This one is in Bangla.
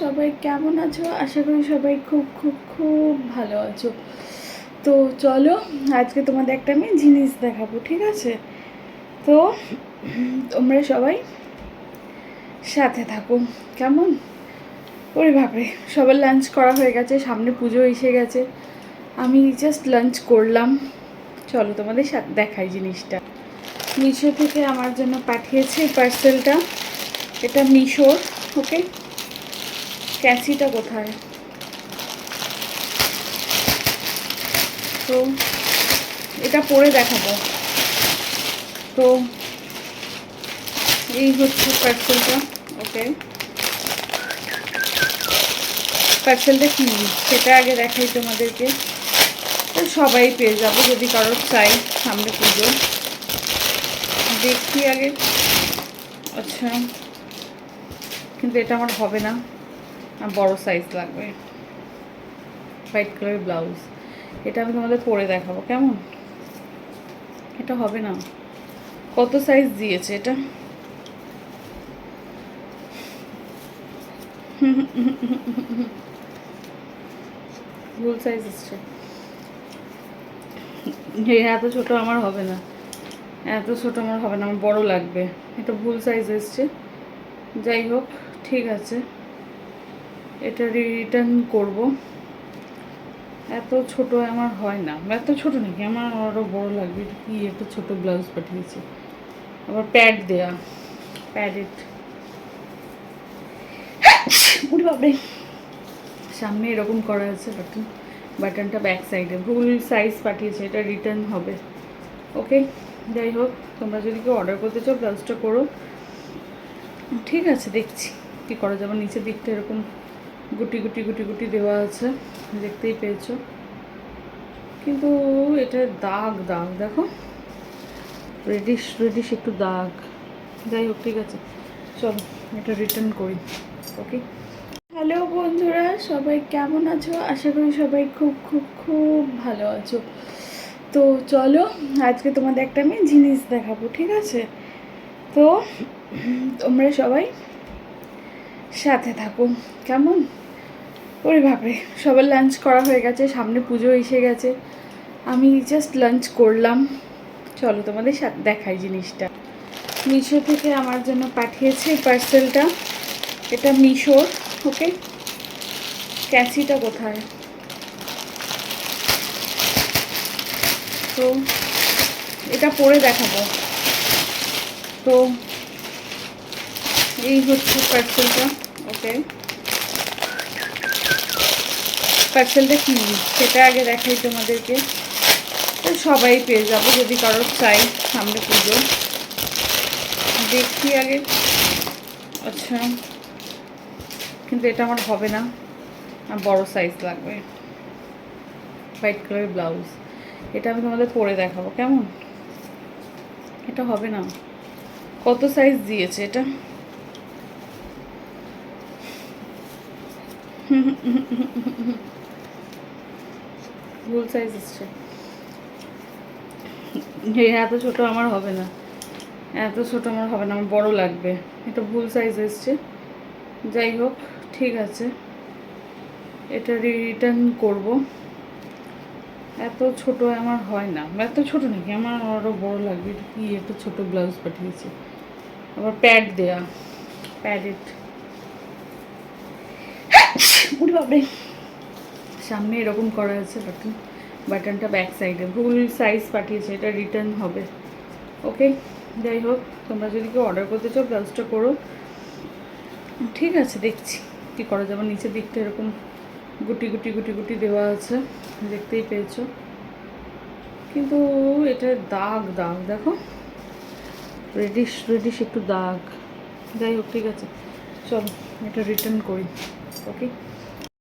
সবাই কেমন আছো? আশা করি সবাই খুব খুব খুব ভালো আছো। তো চলো, আজকে তোমাদের একটা আমি জিনিস দেখাবো, ঠিক আছে? তো তোমরা সবাই সাথে থাকো, কেমন? ওরে বাপরে, সবার লাঞ্চ করা হয়ে গেছে, সামনে পুজো এসে গেছে। আমি জাস্ট লাঞ্চ করলাম। চলো তোমাদের সাথে দেখাই জিনিসটা। মিশো থেকে আমার জন্য পাঠিয়েছে পার্সেলটা এটা মিশোর ওকে ক্যাচিটা কোথায়? তো এটা পরে দেখাবো। তো এই হচ্ছে পার্সেলটা ওকে পার্সেলটা কি? সেটা আগে দেখাই তোমাদেরকে। সবাই পেয়ে যাব যদি কারোর চাই সামনে পুজো। দেখি আগে। আচ্ছা। কিন্তু এটা আমার হবে না। বড় সাইজ লাগবে। হোয়াইট কালারের ব্লাউজ এটা আমি তোমাদের পরে দেখাবো, কেমন? এটা হবে না। কত সাইজ দিয়েছে এটা? ভুল সাইজ এসছে। এত ছোট আমার হবে না। এত ছোট আমার হবে না, আমার বড় লাগবে। এটা ভুল সাইজ এসছে। যাই হোক, ঠিক আছে। এটা রিটার্ন করব। এত ছোট আমার হয় না। এত ছোট নাকি? আমার আরও বড় লাগবে। কি? একটা ছোট ব্লাউজ পাঠিয়েছে। আবার প্যাড দেয়া। প্যাডেড উঠে সামনে এরকম করা আছে বাটন বাটনটা ব্যাক সাইডে ভুল সাইজ পাঠিয়েছে। এটা রিটার্ন হবে। ওকে যাই হোক, তোমরা যদি কেউ অর্ডার করতে চাও ব্লাউজটা করো। ঠিক আছে, দেখছি। কী করা যাবে? নিচের দিকটা এরকম গুটি গুটি গুটি গুটি দেওয়া আছে, দেখতেই পেয়েছ। কিন্তু এটা দাগ দাগ, দেখো। রেডিশ রেডিশ একটু দাগ। যাই হোক, ঠিক আছে। চলো, এটা রিটার্ন করি ওকে হ্যালো বন্ধুরা, সবাই কেমন আছো? আশা করি সবাই খুব খুব খুব ভালো আছো। তো চলো, আজকে তোমাদের একটা আমি জিনিস দেখাবো, ঠিক আছে? তো তোমরা সবাই সাথে থাকো, কেমন? ওরে বাপরে, সবার লাঞ্চ করা হয়ে গেছে, সামনে পুজো এসে গেছে। আমি জাস্ট লাঞ্চ করলাম। চলো তোমাদের সাথে দেখাই জিনিসটা। মিশো থেকে আমার জন্য পাঠিয়েছে পার্সেলটা এটা মিশোর ওকে ক্যাচিটা কোথায়? তো এটা পরে দেখাবো। তো এই হচ্ছে পার্সেলটা ওকে পার্সেলটা কি? সেটা আগে দেখাই তোমাদেরকে। সবাই পেয়ে যাব যদি কারোর চাই সামনে পুজো। দেখি আগে। আচ্ছা। কিন্তু এটা আমার হবে না। বড় সাইজ লাগবে। হোয়াইট কালারের ব্লাউজ এটা আমি তোমাদের পরে দেখাবো। কেমন? এটা হবে না। কত সাইজ দিয়েছে এটা? ভুল সাইজ এসছে। এত ছোট আমার হবে না। এত ছোট আমার হবে না, আমার বড় লাগবে। এটা ভুল সাইজ এসছে। যাই হোক, ঠিক আছে। এটা রিটার্ন করব। এত ছোট আমার হয় না। এত ছোট নাকি? আমার আরও বড় লাগবে। কি একটা ছোট ব্লাউজ পাঠিয়েছে। আবার প্যাড দেয়া। প্যাডেড উঠে বাবরে সামনে এরকম করা আছে বাটন বাটনটা ব্যাক সাইডে ভুল সাইজ পাঠিয়েছে, এটা রিটার্ন হবে। ওকে যাই হোক, তোমরা যদি কেউ অর্ডার করতে চাও ব্লাউজটা করো। ঠিক আছে, দেখছি কী করা যাবে। নিচের দিকটা এরকম গুটি গুটি গুটি গুটি দেওয়া আছে, দেখতেই পেয়েছ। কিন্তু এটা দাগ দাগ, দেখো। রেডিশ রেডিশ একটু দাগ। যাই হোক, ঠিক আছে। চলো, এটা রিটার্ন করি। ওকে